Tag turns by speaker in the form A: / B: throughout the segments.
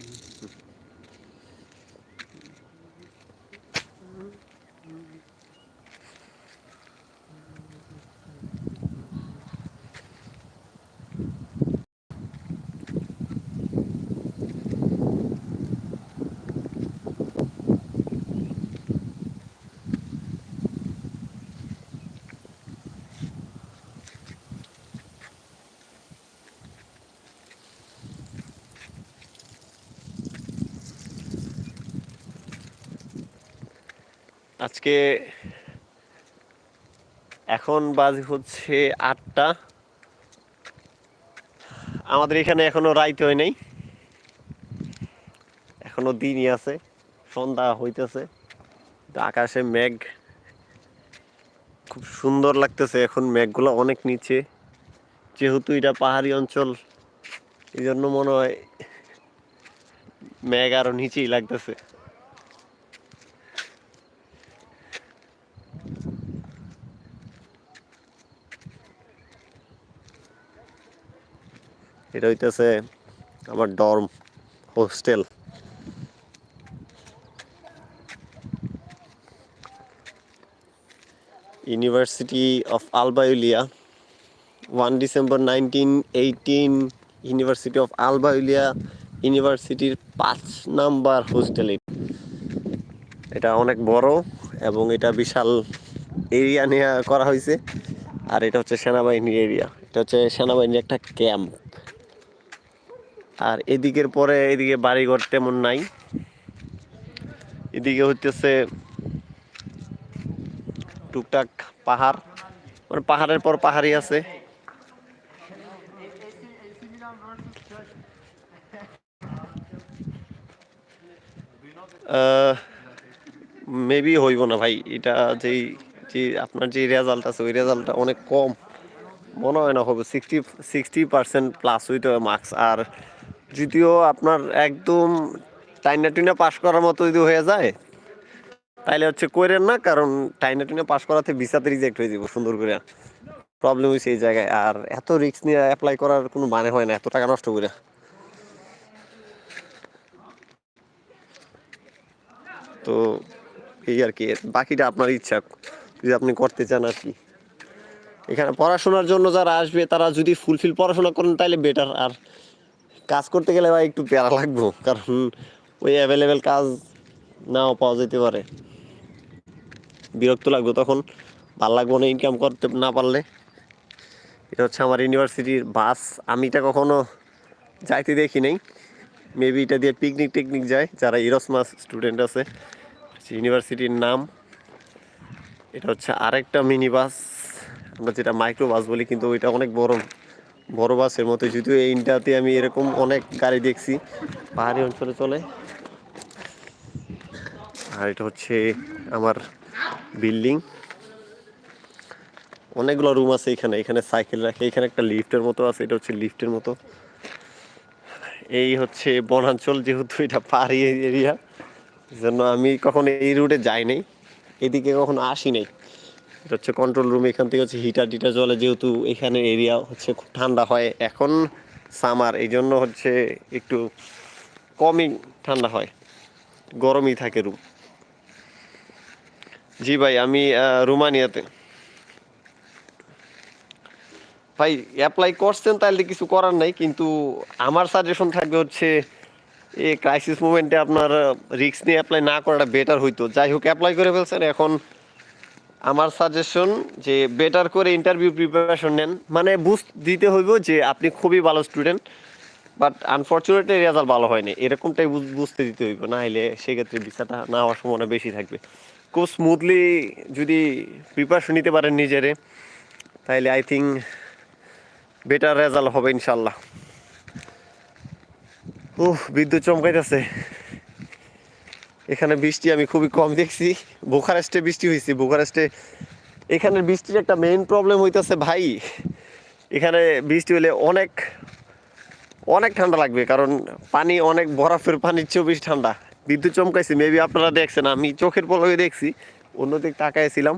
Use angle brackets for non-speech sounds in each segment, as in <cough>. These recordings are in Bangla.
A: Mm-hmm. আজকে এখন বাজে হচ্ছে আটটা। আমাদের এখানে এখনও রাইত হয় নাই। এখনও দিনই আছে, সন্ধ্যা হইতেছে। আকাশে মেঘ। খুব সুন্দর লাগতেছে এখন মেঘগুলো অনেক নিচে। যেহেতু এটা পাহাড়ি অঞ্চল এই জন্য মনে হয় মেঘ আরও নিচেই লাগতেছে। এটা হইতেছে আমার dorm hostel university of আলবাউলিয়া one December nineteen eighteen university of আলবাউলিয়া ইউনিভার্সিটির পাঁচ নাম্বার হোস্টেল এটা অনেক বড় এবং এটা বিশাল এরিয়া নিয়ে করা হয়েছে আর এটা হচ্ছে সেনাবাহিনীর এরিয়া এটা হচ্ছে সেনাবাহিনীর একটা ক্যাম্প আর এদিকের পরে এদিকে বাড়িঘর তেমন নাই। এদিকে হইতেছে টুকটাক পাহাড়। মানে পাহাড়ের পর পাহাড়ই আছে। মেবি হইব না ভাই। এটা যেই, যে আপনার যে রেজাল্ট আছে, ওই রেজাল্টটা অনেক কম। মনে হয় না হবে সিক্সটি সিক্সটি পার্সেন্ট প্লাস হইতে হবে মার্কস আর যদিও আপনার একদম টাইনা টুইনা পাস করার মতো যদি হয়ে যায়, তাইলে হচ্ছে কইরেন না, কারণ টাইনা টুইনা পাস করাতে ভিসাতে রিজেক্ট হয়ে যাব সুন্দর করে প্রবলেম হয়েছে এই জায়গায়, আর এত রিস্ক নিয়ে অ্যাপ্লাই করার কোনো মানে হয় না, এত টাকা নষ্ট করে তো এই আর কি, বাকিটা আপনার ইচ্ছা, যদি আপনি করতে চান আর কি। এখানে পড়াশোনার জন্য যারা আসবে, তারা যদি ফুলফিল পড়াশোনা করেন তাহলে বেটার আর কাজ করতে গেলে ভাই একটু প্যারা লাগবো, কারণ ওই অ্যাভেলেবেল কাজ নাও পাওয়া যেতে পারে। বিরক্ত লাগবে তখন, ভালো লাগবো না ইনকাম করতে না পারলে। এটা হচ্ছে আমার ইউনিভার্সিটির বাস, আমি এটা কখনো যাইতে দেখি নাই। মেবি এটা দিয়ে পিকনিক টিকনিক যায়, যারা ইরসমাস স্টুডেন্ট আছে ইউনিভার্সিটির নাম। এটা হচ্ছে আরেকটা মিনি বাস আমরা যেটা মাইক্রো বাস বলি, কিন্তু ওইটা অনেক বড়। বড় বাসের মতো, যদিও এই ইন্ডিয়াতে আমি এরকম অনেক গাড়ি দেখছি। পাহাড়ি অঞ্চলে চলে। আর এটা হচ্ছে আমার বিল্ডিং। অনেকগুলো রুম আছে এখানে এখানে সাইকেল রাখে, এখানে একটা লিফটের মতো আছে, এটা হচ্ছে লিফটের মতো। এই হচ্ছে বনাঞ্চল যেহেতু, এটা পাহাড়ি এরিয়া জন্য আমি কখনো এই রুটে যাই নাই। এদিকে কখনো আসি নাই। এটা হচ্ছে কন্ট্রোল রুম এখান থেকে হচ্ছে হিটার টিটার চলে যেহেতু এখানে এরিয়া হচ্ছে খুব ঠান্ডা হয়, এখন সামার এই জন্য হচ্ছে একটু কমই ঠান্ডা হয়, গরমই থাকে রুম জি ভাই, আমি রুমানিয়াতে। ভাই অ্যাপ্লাই করছেন তাহলে কিছু করার নাই, কিন্তু আমার সাজেশন থাকবে হচ্ছে এই ক্রাইসিস মুভমেন্টে আপনার রিক্স নিয়ে অ্যাপ্লাই না করাটা বেটার হইতো। যাই হোক অ্যাপ্লাই করে ফেলছেন, এখন আমার সাজেশন যে বেটার করে ইন্টারভিউ প্রিপারেশন নেন। মানে বুঝ দিতে হইব যে আপনি খুবই ভালো স্টুডেন্ট বাট আনফর্চুনেটলি রেজাল্ট ভালো হয়নি। এরকমটাই বুঝতে দিতে হইব না হলে সেক্ষেত্রে ভিসাটা না হওয়ার সম্ভাবনা বেশি থাকবে। খুব স্মুথলি যদি প্রিপারেশন নিতে পারেন নিজেরে তাহলে আই থিঙ্ক বেটার রেজাল্ট হবে ইনশাল্লাহ উহ বিদ্যুৎ চমকাইতেছে। এখানে বৃষ্টি আমি খুবই কম দেখছি। বুখারেস্টে বৃষ্টি হয়েছে বুখারেস্টে এখানের বৃষ্টির একটা মেইন প্রবলেম হইতেছে ভাই। এখানে বৃষ্টি হলে অনেক অনেক ঠান্ডা লাগবে, কারণ পানি অনেক, বরফের পানির চেয়েও বেশি ঠান্ডা। বিদ্যুৎ চমকাইছে মেবি আপনারা দেখছেন, আমি চোখের পলকে দেখছি, অন্যদিক তাকাইছিলাম।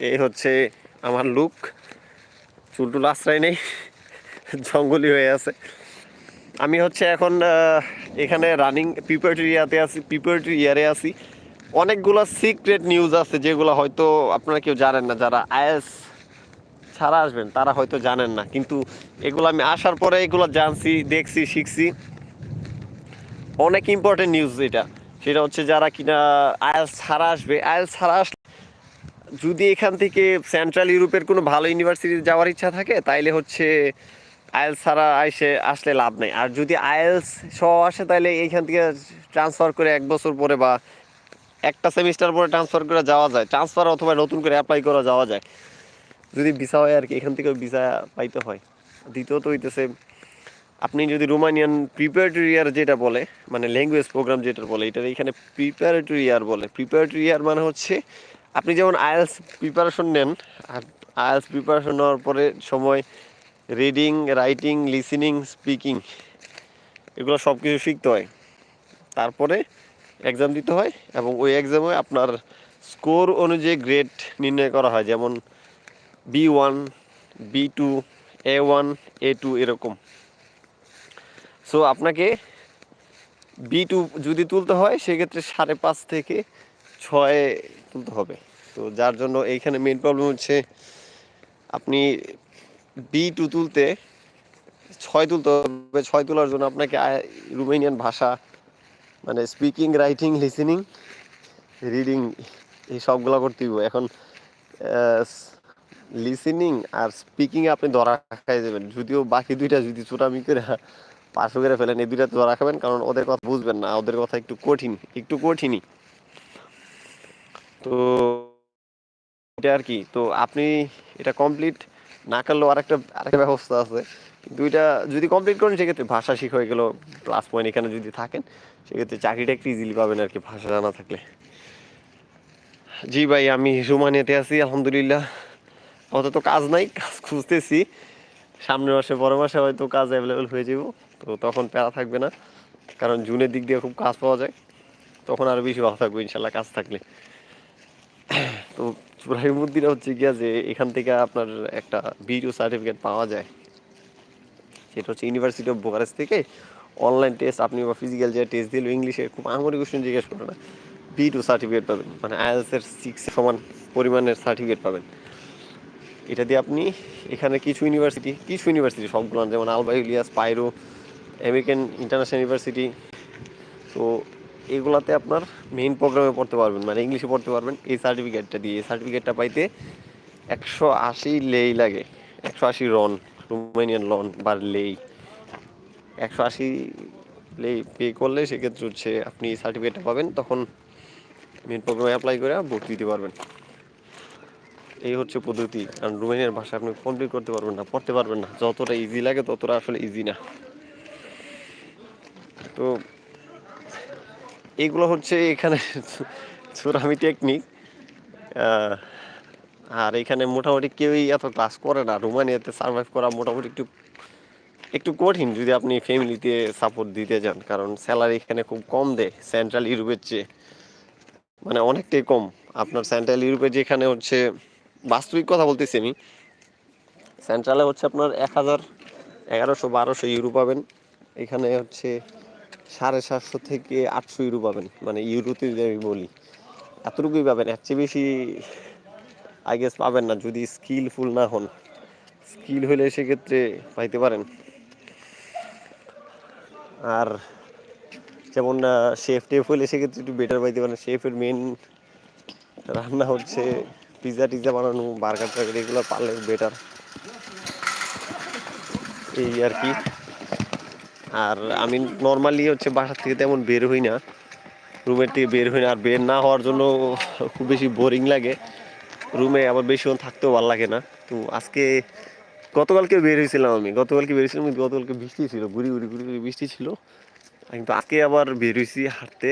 A: এই হচ্ছে আমার লুক চুলটুল আশ্রয় নেই, জঙ্গলি হয়ে আছে। আমি হচ্ছে এখন এখানে রানিং প্রিপারেটরি ইয়াতে আছি প্রিপারেটরি ইয়ারে আছি। অনেকগুলো সিক্রেট নিউজ আছে যেগুলো হয়তো আপনারা কেউ জানেন না, যারা আইএস ছাড়া আসবেন, তারা হয়তো জানেন না। কিন্তু এগুলো আমি আসার পরে এগুলো জানছি, দেখছি, শিখছি। অনেক ইম্পর্টেন্ট নিউজ এটা। সেটা হচ্ছে যারা কিনা আইএলস ছাড়া আসবে আইএলস ছাড়া আসলে যদি এখান থেকে সেন্ট্রাল ইউরোপের কোনো ভালো ইউনিভার্সিটি যাওয়ার ইচ্ছা থাকে, তাইলে হচ্ছে আইএলস ছাড়া এসে আসলে লাভ নেই। আর যদি আয়েলস সহ আসে, তাহলে এইখান থেকে ট্রান্সফার করে এক বছর পরে বা একটা সেমিস্টার পরে ট্রান্সফার করে যাওয়া যায়। ট্রান্সফার অথবা নতুন করে অ্যাপ্লাই করা যাওয়া যায়। যদি ভিসা হয় আর কি, এখান থেকে ভিসা পাইতে হয়। দ্বিতীয়ত হইতেছে, আপনি যদি রোমানিয়ান প্রিপারেটরি ইয়ার যেটা বলে মানে ল্যাঙ্গুয়েজ প্রোগ্রাম যেটা বলে এটা এখানে প্রিপারেটরি ইয়ার বলে। প্রিপারেটরি ইয়ার মানে হচ্ছে, আপনি যেমন আয়েলস প্রিপারেশন নেন, আর আইএলস প্রিপারেশন নেওয়ার পরে সময় রিডিং রাইটিং লিসেনিং স্পিকিং এগুলো সব কিছু শিখতে হয়। তারপরে এক্সাম দিতে হয় এবং ওই এক্সামে আপনার স্কোর অনুযায়ী গ্রেড নির্ণয় করা হয়, যেমন B one B two A one A two এরকম। সো আপনাকে বি টু যদি তুলতে হয়, সেক্ষেত্রে সাড়ে পাঁচ থেকে ছয় তুলতে হবে। তো যার জন্য এইখানে মেন প্রবলেম হচ্ছে, আপনি বি টু তুলতে ছয় তুলতে হবে, ছয় তোলার জন্য আপনাকে রুমেনিয়ান ভাষা মানে স্পিকিং রাইটিং লিসেনিং রিডিং এই সবগুলো করতে হবে এখন লিসেনিং আর স্পিকিং আপনি ধরা খাই যাবেন। যদিও বাকি দুইটা যদি চোটামি করে পাঁচশো করে ফেলেন, এই দুইটা ধরা খাবেন, কারণ ওদের কথা বুঝবেন না। ওদের কথা একটু কঠিন, একটু কঠিনই। তো, এটা আর কি। তো আপনি এটা কমপ্লিট না করলেও আরেকটা আরেকটা ব্যবস্থা আছে। দুইটা যদি কমপ্লিট করেন, সেক্ষেত্রে ভাষা শিখ হয়ে গেলো প্লাস পয়েন্ট এখানে যদি থাকেন, সেক্ষেত্রে চাকরিটা একটু ইজিলি পাবেন আর কি ভাষা জানা থাকলে। জি ভাই, আমি রোমানিয়াতে আছি, আলহামদুলিল্লাহ। অত কাজ নাই, কাজ খুঁজতেছি। সামনের মাসে বড় মাসে হয়তো কাজ অ্যাভেলেবেল হয়ে যাব। তো তখন প্যারা থাকবে না, কারণ জুনের দিক দিয়ে খুব কাজ পাওয়া যায়। তখন আরও বেশি ভালো থাকবে, ইনশাল্লাহ কাজ থাকলে। তো মুদ্দিরা হচ্ছে গিয়া যে এখান থেকে আপনার একটা বিডিও সার্টিফিকেট পাওয়া যায়। সেটা হচ্ছে ইউনিভার্সিটি অফ বোকারেস্ট থেকে অনলাইন টেস্ট আপনি বা ফিজিক্যাল যে টেস্ট দিল ইংলিশে খুব আঙুরি কোশ্চেন জিজ্ঞেস করে না। বি টু সার্টিফিকেট পাবেন মানে আইএলস এর সিক্স সমান পরিমাণের সার্টিফিকেট পাবেন। এটা দিয়ে আপনি এখানে কিছু ইউনিভার্সিটি কিছু ইউনিভার্সিটি সবগুলো যেমন আলবা ইলিয়াস পাইরো আমেরিকান ইন্টারন্যাশনাল ইউনিভার্সিটি তো এগুলাতে আপনার মেইন প্রোগ্রামে পড়তে পারবেন মানে ইংলিশে পড়তে পারবেন। এই সার্টিফিকেটটা দিয়ে, এই সার্টিফিকেটটা পাইতে একশো আশি লেই লাগে। একশো আশি রন রোমানিয়ান লন বা লেই। একশো আশি লেই পে করলে সেক্ষেত্রে হচ্ছে আপনি সার্টিফিকেটটা পাবেন, তখন মেন প্রোগ্রামে অ্যাপ্লাই করে ভর্তি দিতে পারবেন। এই হচ্ছে পদ্ধতি, কারণ রোমানিয়ার ভাষা আপনি কমপ্লিট করতে পারবেন না, পড়তে পারবেন না। যতটা ইজি লাগে ততটা আসলে ইজি না। তো এগুলো হচ্ছে এখানে <laughs> চুরামি টেকনিক আর এখানে মোটামুটি কেউই এত ক্লাস করে না। রোমানিয়াতে সার্ভাইভ করা মোটামুটি একটু একটু কঠিন যদি আপনি ফ্যামিলিতে সাপোর্ট দিতে যান। কারণ স্যালারি এখানে খুব কম দেয় সেন্ট্রাল ইউরোপের চেয়ে। মানে অনেকটাই কম। আপনার সেন্ট্রাল ইউরোপে যেখানে হচ্ছে, বাস্তবিক কথা বলতেছি আমি সেন্ট্রালে হচ্ছে আপনার এক হাজার এগারোশো বারোশো ইউরো পাবেন। এখানে হচ্ছে সাড়ে সাতশো থেকে আটশো ইউরো পাবেন। মানে ইউরোতে আমি বলি। এতটুকুই পাবেন। এর চেয়ে বেশি আই গেস পাবেন না যদি স্কিলফুল না হন। স্কিল হলে সেক্ষেত্রে পাইতে পারেন। আর যেমন না শেফ টেফ হলে সেক্ষেত্রে একটু বেটার পাইতে পারেন। শেফের মেন রান্না হচ্ছে পিৎজা টিজা বানানো বার্গার টার্গার, এগুলো পারলে বেটার এই আর কি। আর আমি নর্মালি হচ্ছে বাসার থেকে তেমন বের হই না। রুমের থেকে বের হই না, আর বের না হওয়ার জন্য খুব বেশি বোরিং লাগে। রুমে আবার বেশিক্ষণ থাকতেও ভালো লাগে না। তো আজকে গতকালকে বের হয়েছিলাম আমি। গতকালকে বের হয়েছিলাম কিন্তু গতকালকে বৃষ্টি ছিল, গুড়ি গুড়ি গুড়ি গুড়ি বৃষ্টি ছিল। কিন্তু আজকে আবার বের হয়েছি হাঁটতে।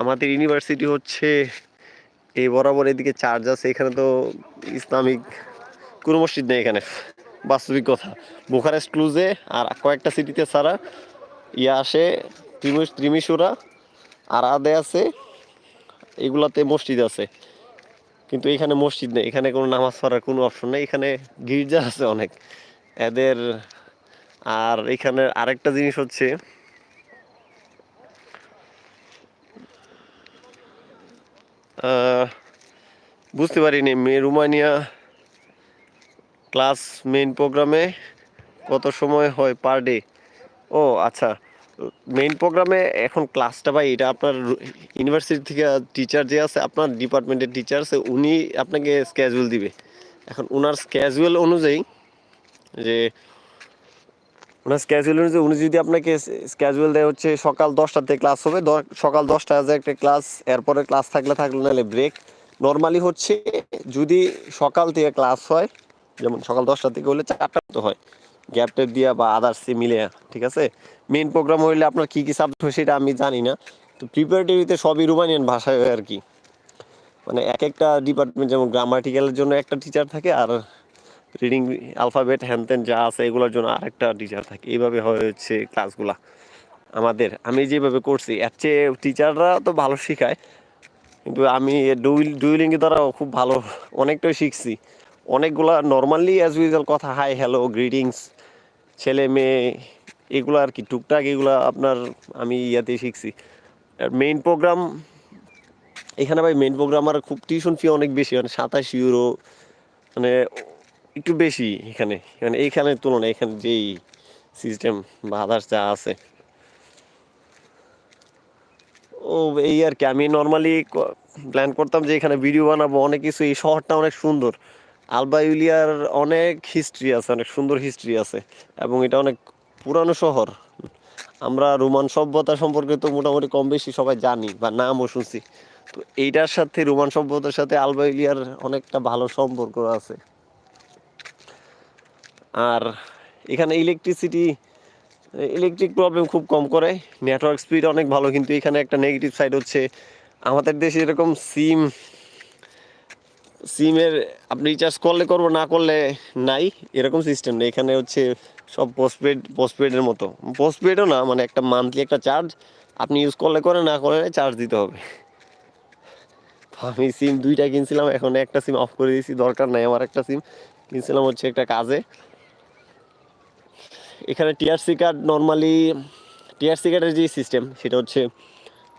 A: আমাদের ইউনিভার্সিটি হচ্ছে এই বরাবর এদিকে চার্জ আছে, এখানে তো ইসলামিক কোনো মসজিদ নেই এখানে। বাস্তবিক কথা। বুখারেস্ট ক্লুজে আর কয়েকটা সিটিতে ছাড়া ইয়ে আসে ত্রিমিশ ত্রিমিশুরা, আর আদে আছে, এগুলাতে মসজিদ আছে। কিন্তু এখানে মসজিদ নেই, এখানে কোনো নামাজ পড়ার কোনো অপশন নেই, এখানে গির্জা আছে অনেক। এদের, আর এখানে আরেকটা জিনিস হচ্ছে বুঝতে পারিনি রুমানিয়া ক্লাস মেইন প্রোগ্রামে কত সময় হয় পার ডে? ও আচ্ছা। মেইন প্রোগ্রামে এখন ক্লাসটা ভাই, এটা আপনার ইউনিভার্সিটি থেকে টিচার যে আছে, আপনার ডিপার্টমেন্টের টিচার আছে, উনি আপনাকে স্ক্যাজুয়াল দিবে। এখন ওনার স্ক্যাজুয়াল অনুযায়ী যে ওনার স্ক্যাজুয়াল অনুযায়ী উনি যদি আপনাকে স্ক্যাজুয়াল দেয় হচ্ছে সকাল দশটাতে ক্লাস হবে সকাল দশটায় যে একটা ক্লাস, এরপরে ক্লাস থাকলে থাকলে নাহলে ব্রেক নর্মালি হচ্ছে যদি সকাল থেকে ক্লাস হয় যেমন সকাল দশটা থেকে হলে চারটা তো হয়। গ্যাপ টেপ দিয়া বা আদার্স মিলে, ঠিক আছে? মেইন প্রোগ্রাম হইলে আপনার কী কী সাবজেক্ট সেটা আমি জানি না। তো প্রিপারেটরিতে সবই রুমানিয়ান ভাষায় আর কি মানে এক একটা ডিপার্টমেন্ট যেমন গ্রামাটিক্যালের জন্য একটা টিচার থাকে আর রিডিং অ্যালফাবেট হ্যান ত্যান যা আছে এগুলোর জন্য আরেকটা টিচার থাকে। এইভাবে হচ্ছে ক্লাসগুলা আমাদের। আমি যেভাবে করছি, এর চেয়ে টিচাররা তো ভালো শেখায়। কিন্তু আমি ডুইল ডুইলিংয়ের দ্বারাও খুব ভালো, অনেকটাই শিখছি। অনেকগুলা নর্মালি অ্যাজ ইউজুয়াল কথা হাই হ্যালো গ্রিটিংস ছেলে, মেয়ে, এগুলো আর কি, টুকটাক এগুলো আপনার আমি ইয়াতে শিখছি। আর মেইন প্রোগ্রাম এখানে ভাই মেইন প্রোগ্রাম আর খুব টিউশন ফি অনেক বেশি মানে সাতাশ ইউরো মানে একটু বেশি এখানে। মানে এইখানের তুলনায়, এখানে যেই সিস্টেম বা আদার্স যা আছে। ও, এই আর কি, আমি নর্মালি প্ল্যান করতাম যে এখানে ভিডিও বানাবো, অনেক কিছু, এই শহরটা অনেক সুন্দর। আলবা ইউলিয়ার অনেক হিস্ট্রি আছে, অনেক সুন্দর হিস্ট্রি আছে এবং এটা অনেক পুরানো শহর। আমরা রোমান সভ্যতা সম্পর্কে তো মোটামুটি কম বেশি সবাই জানি বা নামও শুনছি। তো এইটার সাথে, রোমান সভ্যতার সাথে আলবা ইউলিয়ার অনেকটা ভালো সম্পর্ক আছে। আর এখানে ইলেকট্রিসিটি ইলেকট্রিক প্রবলেম খুব কম করে নেটওয়ার্ক স্পিড অনেক ভালো, কিন্তু এখানে একটা নেগেটিভ সাইড হচ্ছে, আমাদের দেশে এরকম সিম সিমের আপনি রিচার্জ করলে করব, না করলে নাই। এরকম সিস্টেম নেই। এখানে হচ্ছে সব পোস্টপেড পোস্টপেডের মতো। পোস্টপেডও না মানে একটা মান্থলি একটা চার্জ আপনি ইউজ করলে করে না করলে চার্জ দিতে হবে। আমি সিম দুইটা কিনছিলাম, এখন একটা সিম অফ করে দিয়েছি, দরকার নাই আমার একটা সিম কিনছিলাম হচ্ছে একটা কাজে। এখানে টিআরসি কার্ড নর্মালি টিআরসি কার্ডের যে সিস্টেম সেটা হচ্ছে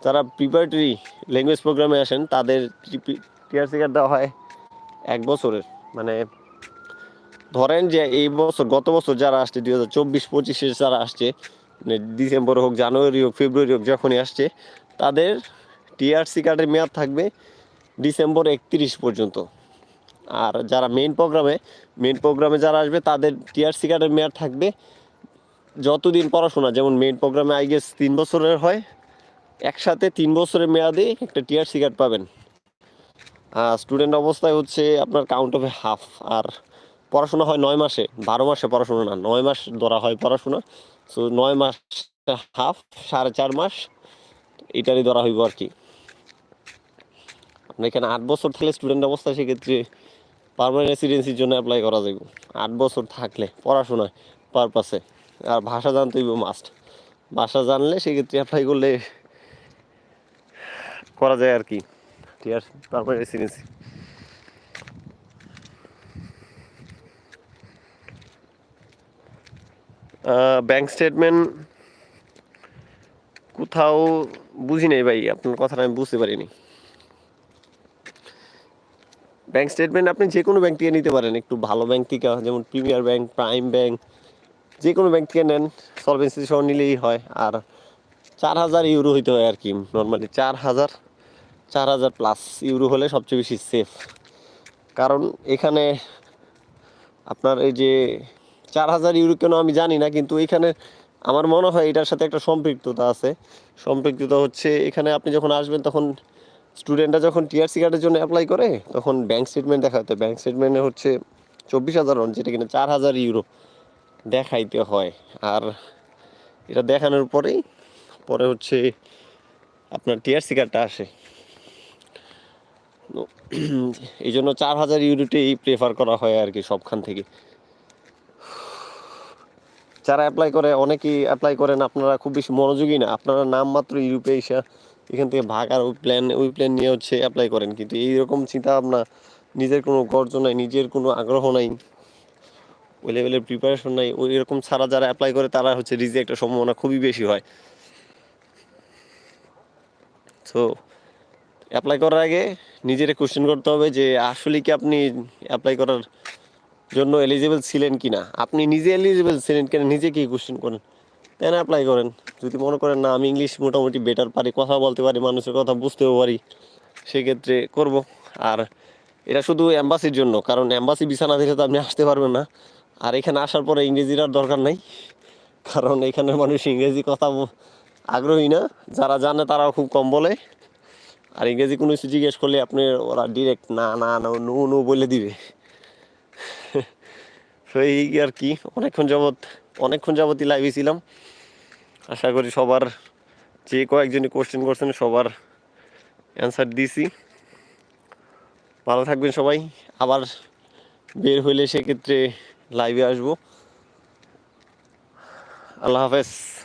A: যারা প্রিপারেটরি ল্যাঙ্গুয়েজ প্রোগ্রামে আসেন, তাদের টিআরসি কার্ড দেওয়া হয় এক বছরের মানে ধরেন যে এই বছর, গত বছর যারা আসছে, দুই হাজার চব্বিশ পঁচিশে যারা আসছে মানে ডিসেম্বর হোক, জানুয়ারি হোক, ফেব্রুয়ারি হোক, যখনই আসছে, তাদের টিআরসি কার্ডের মেয়াদ থাকবে ডিসেম্বর একত্রিশ পর্যন্ত। আর যারা মেইন প্রোগ্রামে মেইন প্রোগ্রামে যারা আসবে, তাদের টিআরসি কার্ডের মেয়াদ থাকবে যতদিন পড়াশোনা, যেমন মেইন প্রোগ্রামে আই গেস তিন বছরের হয়, একসাথে তিন বছরের মেয়াদে একটা টিআরসি কার্ড পাবেন। স্টুডেন্ট অবস্থায় হচ্ছে আপনার কাউন্ট হবে হাফ আর পড়াশোনা হয় নয় মাসে, বারো মাসে পড়াশোনা না, নয় মাস ধরা হয় পড়াশোনা। সো নয় মাস হাফ সাড়ে চার মাস, এটারই ধরা হইব আর কি। আপনার এখানে আট বছর থাকলে স্টুডেন্ট অবস্থায় সেক্ষেত্রে পারমানেন্ট রেসিডেন্সির জন্য অ্যাপ্লাই করা যাবে আট বছর থাকলে পড়াশোনায় পারপাসে আর ভাষা জানতে হইব মাস্ট ভাষা জানলে সেক্ষেত্রে অ্যাপ্লাই করলে করা যায় আর কি। পারমানেন্ট রেসিডেন্সি ব্যাংক স্টেটমেন্ট কোথাও বুঝি নাই ভাই, আপনার কথাটা আমি বুঝতে পারিনি। ব্যাংক স্টেটমেন্ট আপনি যে কোনো ব্যাংক থেকে নিতে পারেন, একটু ভালো ব্যাংক থেকে, যেমন প্রিমিয়ার ব্যাংক প্রাইম ব্যাংক যে কোনো ব্যাংক থেকে নেন সলভেন্সি সহ নিলেই হয়। আর চার হাজার ইউরো হইতে হয় আর কি নর্মালি চার হাজার। চার হাজার প্লাস ইউরো হলে সবচেয়ে বেশি সেফ কারণ এখানে আপনার এই যে চার হাজার ইউরো কেন আমি জানি না, কিন্তু এখানে আমার মনে হয় এটার সাথে একটা সম্পৃক্ততা আছে। সম্পৃক্ততা হচ্ছে এখানে আপনি যখন আসবেন, তখন স্টুডেন্টরা যখন টিআরসি কার্ডের জন্য অ্যাপ্লাই করে, তখন ব্যাংক স্টেটমেন্ট দেখাতে ব্যাংক স্টেটমেন্টে হচ্ছে চব্বিশ হাজার রন যেটা কিনা চার হাজার ইউরো দেখাইতে হয়। আর এটা দেখানোর পরেই, পরে হচ্ছে আপনার টিআরসি কার্ডটা আসে। এই জন্য চার হাজার ইউরোটেই প্রেফার করা হয় আর কি সবখান থেকে। যারা অ্যাপ্লাই করে, অনেকেই অ্যাপ্লাই করেন, আপনারা খুব বেশি মনোযোগী না। আপনারা নাম মাত্র ইউরোপে এসে এখান থেকে ভাগার ওই প্ল্যান ওই প্ল্যান নিয়ে হচ্ছে অ্যাপ্লাই করেন। কিন্তু এইরকম চিন্তা ভাবনা নিজের কোনো গর্জ নাই, নিজের কোনো আগ্রহ নাই, ওই লেভেলের প্রিপারেশন নাই, ওই এরকম ছাড়া যারা অ্যাপ্লাই করে, তারা হচ্ছে রিজেক্টের সম্ভাবনা খুবই বেশি হয়। সো অ্যাপ্লাই করার আগে নিজের কোশ্চেন করতে হবে যে আসলে কি আপনি অ্যাপ্লাই করার জন্য এলিজিবল ছিলেন কি না আপনি নিজে এলিজিবল ছিলেন কিনা? নিজে কি কোশ্চেন করেন? দেন অ্যাপ্লাই করেন? যদি মনে করেন, না, আমি ইংলিশ মোটামুটি বেটার পারি, কথা বলতে পারি, মানুষের কথা বুঝতেও পারি, সেক্ষেত্রে করব। আর এটা শুধু অ্যাম্বাসির জন্য, কারণ অ্যাম্বাসি বিছানা দিলে তো আপনি আসতে পারবেন না। আর এখানে আসার পরে ইংরেজির আর দরকার নাই, কারণ এখানের মানুষ ইংরেজি কথা আগ্রহী না। যারা জানে তারাও খুব কম বলে। আর ইংরেজি কোনো কিছু জিজ্ঞেস করলে আপনি ওরা ডিরেক্ট না না না, নো নো বলে দিবে। <laughs> এই আর কি, অনেকক্ষণ যাবৎ, অনেকক্ষণ যাবতই লাইভে ছিলাম। আশা করি সবার যে কয়েকজনই কোশ্চেন করছেন সবার অ্যান্সার দিছি। ভালো থাকবেন সবাই। আবার বের হইলে সেক্ষেত্রে লাইভে আসব। আল্লাহ হাফেজ।